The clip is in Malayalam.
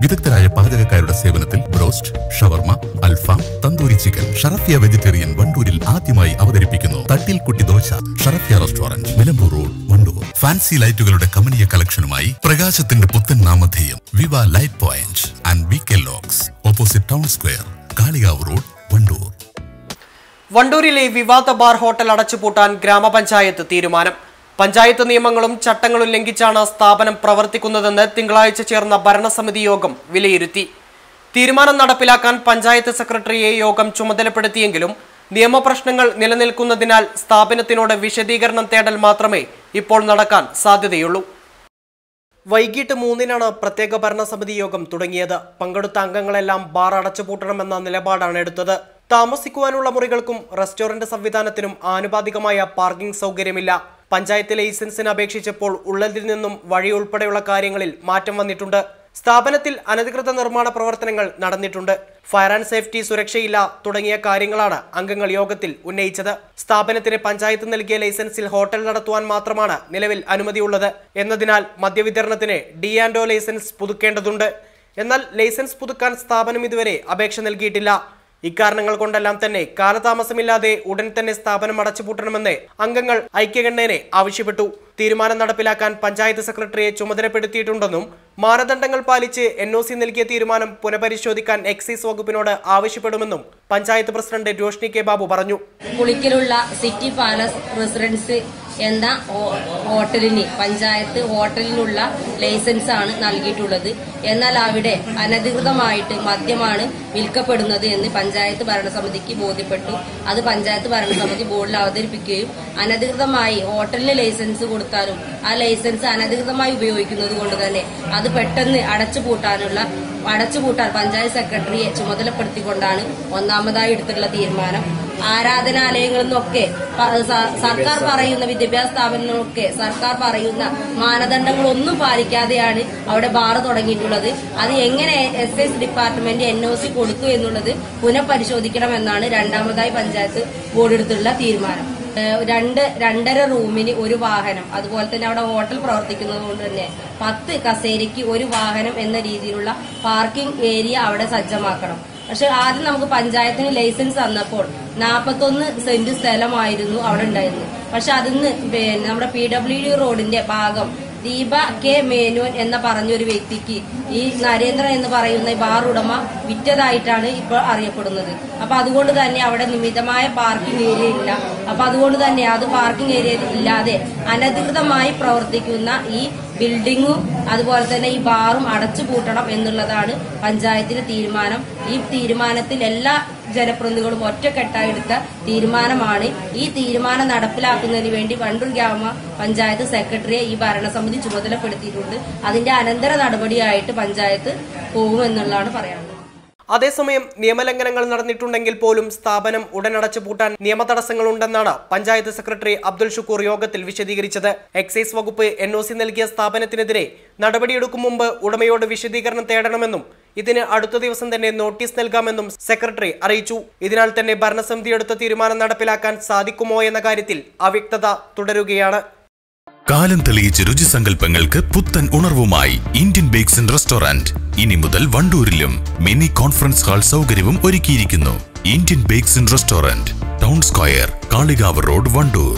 വിദഗ്ധരായ പാചകക്കാരുടെ സേവനത്തിൽ ബ്രോസ്റ്റ് ഷവർമ അൽഫാം തന്തൂരി ചിക്കൻ ഷറഫിയ വെജിറ്റേറിയൻ വണ്ടൂരിൽ ആദ്യമായി അവതരിപ്പിക്കുന്നു തട്ടിൽ കുട്ടി dosa Sharafiya restaurant Nilambur road Wandoor. Fancy ലൈറ്റുകളുടെ കമനീയ കളക്ഷനുമായി പ്രകാശത്തിന്റെ പുത്തൻ നാമധേയം Viva light point and V K locks opposite town square Kalikavu road Wandoor. വണ്ടൂരിലെ വിവാദ ബാർ ഹോട്ടൽ അടച്ചുപൂട്ടാൻ ഗ്രാമപഞ്ചായത്ത് തീരുമാനം. പഞ്ചായത്ത് നിയമങ്ങളും ചട്ടങ്ങളും ലംഘിച്ചാണ് സ്ഥാപനം പ്രവർത്തിക്കുന്നതെന്ന് തിങ്കളാഴ്ച ചേർന്ന ഭരണസമിതി യോഗം വിലയിരുത്തി. തീരുമാനം നടപ്പിലാക്കാൻ പഞ്ചായത്ത് സെക്രട്ടറിയെ യോഗം ചുമതലപ്പെടുത്തിയെങ്കിലും നിയമപ്രശ്നങ്ങൾ നിലനിൽക്കുന്നതിനാൽ സ്ഥാപനത്തിനോട് വിശദീകരണം തേടൽ മാത്രമേ ഇപ്പോൾ നടക്കാൻ സാധ്യതയുള്ളൂ. വൈകിട്ട് മൂന്നിനാണ് പ്രത്യേക ഭരണസമിതി യോഗം തുടങ്ങിയത്. പങ്കെടുത്ത അംഗങ്ങളെല്ലാം ബാർ അടച്ചുപൂട്ടണമെന്ന നിലപാടാണ് എടുത്തത്. താമസിക്കുവാനുള്ള മുറികൾക്കും റെസ്റ്റോറന്റ് സംവിധാനത്തിനും ആനുപാതികമായ പാർക്കിംഗ് സൗകര്യമില്ല. പഞ്ചായത്ത് ലൈസൻസിന് അപേക്ഷിച്ചപ്പോൾ ഉള്ളതിൽ നിന്നും വഴി ഉൾപ്പെടെയുള്ള കാര്യങ്ങളിൽ മാറ്റം വന്നിട്ടുണ്ട്. സ്ഥാപനത്തിൽ അനധികൃത നിർമ്മാണ പ്രവർത്തനങ്ങൾ നടന്നിട്ടുണ്ട്. ഫയർ ആൻഡ് സേഫ്റ്റി സുരക്ഷയില്ല തുടങ്ങിയ കാര്യങ്ങളാണ് അംഗങ്ങൾ യോഗത്തിൽ ഉന്നയിച്ചത്. സ്ഥാപനത്തിന് പഞ്ചായത്ത് നൽകിയ ലൈസൻസിൽ ഹോട്ടൽ നടത്തുവാൻ മാത്രമാണ് നിലവിൽ അനുമതിയുള്ളത്. എന്നതിനാൽ മദ്യവിതരണത്തിന് ഡി ആൻഡ് ലൈസൻസ് പുതുക്കേണ്ടതുണ്ട്. എന്നാൽ ലൈസൻസ് പുതുക്കാൻ സ്ഥാപനം ഇതുവരെ അപേക്ഷ നൽകിയിട്ടില്ല. ഇക്കാരണങ്ങൾ കൊണ്ടെല്ലാം തന്നെ കാലതാമസമില്ലാതെ ഉടൻ തന്നെ സ്ഥാപനം അടച്ചുപൂട്ടണമെന്ന് അംഗങ്ങൾ ഐക്യകണ്ഠേനെ ആവശ്യപ്പെട്ടു. തീരുമാനം നടപ്പിലാക്കാൻ പഞ്ചായത്ത് സെക്രട്ടറിയെ ചുമതലപ്പെടുത്തിയിട്ടുണ്ടെന്നും മാനദണ്ഡങ്ങൾ പാലിച്ച് എൻ നൽകിയ തീരുമാനം പുനഃപരിശോധിക്കാൻ എക്സൈസ് വകുപ്പിനോട് ആവശ്യപ്പെടുമെന്നും പഞ്ചായത്ത് പ്രസിഡന്റ് രോഷ്നി കെ ബാബു പറഞ്ഞു. കുളിക്കലുള്ള സിറ്റി പാലസ് റെസിഡൻസ് എന്ന ഹോട്ടലിന് പഞ്ചായത്ത് ഹോട്ടലിനുള്ള ലൈസൻസ് ആണ് നൽകിയിട്ടുള്ളത്. എന്നാൽ അവിടെ അനധികൃതമായിട്ട് മദ്യമാണ് വിൽക്കപ്പെടുന്നത് എന്ന് പഞ്ചായത്ത് ഭരണസമിതിക്ക് ബോധ്യപ്പെട്ടു. അത് പഞ്ചായത്ത് ഭരണസമിതി ബോർഡിൽ അവതരിപ്പിക്കുകയും അനധികൃതമായി ഹോട്ടലിന് ലൈസൻസ് കൊടുത്താലും ആ ലൈസൻസ് അനധികൃതമായി ഉപയോഗിക്കുന്നത് കൊണ്ട് തന്നെ അത് പെട്ടെന്ന് അടച്ചുപൂട്ടാനുള്ള അടച്ചുപൂട്ടാൻ പഞ്ചായത്ത് സെക്രട്ടറിയെ ചുമതലപ്പെടുത്തിക്കൊണ്ടാണ് ഒന്നാമതായി എടുത്തിട്ടുള്ള തീരുമാനം. ആരാധനാലയങ്ങളിൽ നിന്നൊക്കെ സർക്കാർ പറയുന്ന വിദ്യാഭ്യാസ സ്ഥാപനങ്ങളൊക്കെ സർക്കാർ പറയുന്ന മാനദണ്ഡങ്ങളൊന്നും പാലിക്കാതെയാണ് അവിടെ ബാർ തുടങ്ങിയിട്ടുള്ളത്. അത് എങ്ങനെ S S department N O C കൊടുത്തു എന്നുള്ളത് പുനഃപരിശോധിക്കണമെന്നാണ് രണ്ടാമതായി പഞ്ചായത്ത് ബോർഡ് എടുത്തുള്ള തീരുമാനം രണ്ട് രണ്ടര റൂമിന് ഒരു വാഹനം അതുപോലെ തന്നെ അവിടെ ഹോട്ടൽ പ്രവർത്തിക്കുന്നത് കൊണ്ട് തന്നെ പത്ത് കസേരയ്ക്ക് ഒരു വാഹനം എന്ന രീതിയിലുള്ള പാർക്കിംഗ് ഏരിയ അവിടെ സജ്ജമാക്കണം. പക്ഷെ ആദ്യം നമുക്ക് പഞ്ചായത്തിന് ലൈസൻസ് തന്നപ്പോൾ നാൽപ്പത്തൊന്ന് സെന്റ് സ്ഥലമായിരുന്നു അവിടെ ഉണ്ടായിരുന്നത്. പക്ഷെ അതിന്ന് പിന്നെ നമ്മുടെ പി ഡബ്ല്യു ഡി റോഡിന്റെ ഭാഗം ദീപ കെ മേനോൻ എന്ന പറഞ്ഞൊരു വ്യക്തിക്ക് ഈ നരേന്ദ്രൻ എന്ന് പറയുന്ന ബാർ ഉടമ വിറ്റതായിട്ടാണ് ഇപ്പോൾ അറിയപ്പെടുന്നത്. അപ്പൊ അതുകൊണ്ട് തന്നെ അവിടെ നിമിതമായ പാർക്കിംഗ് ഏരിയ ഇല്ല. അപ്പൊ അതുകൊണ്ട് തന്നെ അത് പാർക്കിംഗ് ഏരിയ ഇല്ലാതെ അനധികൃതമായി പ്രവർത്തിക്കുന്ന ഈ ബിൽഡിങ്ങും അതുപോലെ തന്നെ ഈ ബാറും അടച്ചു പൂട്ടണം എന്നുള്ളതാണ് പഞ്ചായത്തിന്റെ തീരുമാനം. ഈ തീരുമാനത്തിൽ എല്ലാ ജനപ്രതിനിധികളും ഒറ്റക്കെട്ടായെടുത്ത തീരുമാനമാണ്. ഈ തീരുമാനം നടപ്പിലാക്കുന്നതിന് വേണ്ടി വണ്ടൂർ ഗ്രാമ പഞ്ചായത്ത് സെക്രട്ടറിയെ ഈ ഭരണസമിതി ചുമതലപ്പെടുത്തിയിട്ടുണ്ട്. അതിന്റെ അനന്തര നടപടിയായിട്ട് പഞ്ചായത്ത് പോകുമെന്നുള്ളതാണ് പറയാനുള്ളത്. അതേസമയം നിയമലംഘനങ്ങൾ നടന്നിട്ടുണ്ടെങ്കിൽ പോലും സ്ഥാപനം ഉടനടച്ചു പൂട്ടാൻ നിയമ തടസ്സങ്ങളുണ്ടെന്നാണ് പഞ്ചായത്ത് സെക്രട്ടറി അബ്ദുൽ ഷുക്കൂർ യോഗത്തിൽ വിശദീകരിച്ചത്. എക്സൈസ് വകുപ്പ് എൻ ഒ സി നൽകിയ സ്ഥാപനത്തിനെതിരെ നടപടിയെടുക്കും മുമ്പ് ഉടമയോട് വിശദീകരണം തേടണമെന്നും ഇതിന് അടുത്ത ദിവസം തന്നെ നോട്ടീസ് നൽകാമെന്നും സെക്രട്ടറി അറിയിച്ചു. ഇതിനാൽ തന്നെ ഭരണസമിതി എടുത്ത തീരുമാനം നടപ്പിലാക്കാൻ സാധിക്കുമോ എന്ന കാര്യത്തിൽ അവ്യക്തത തുടരുകയാണ്. കാലം തെളിയിച്ച രുചി രുചിസങ്കല്പങ്ങൾക്ക് പുത്തൻ ഉണർവുമായി ഇന്ത്യൻ ബേക്സ് ആൻഡ് റെസ്റ്റോറന്റ്. ഇനി മുതൽ വണ്ടൂരിലും മിനി കോൺഫറൻസ് ഹാൾ സൗകര്യവും ഒരുക്കിയിരിക്കുന്നു. Indian bakes and restaurant town square Kalikavu road Wandoor.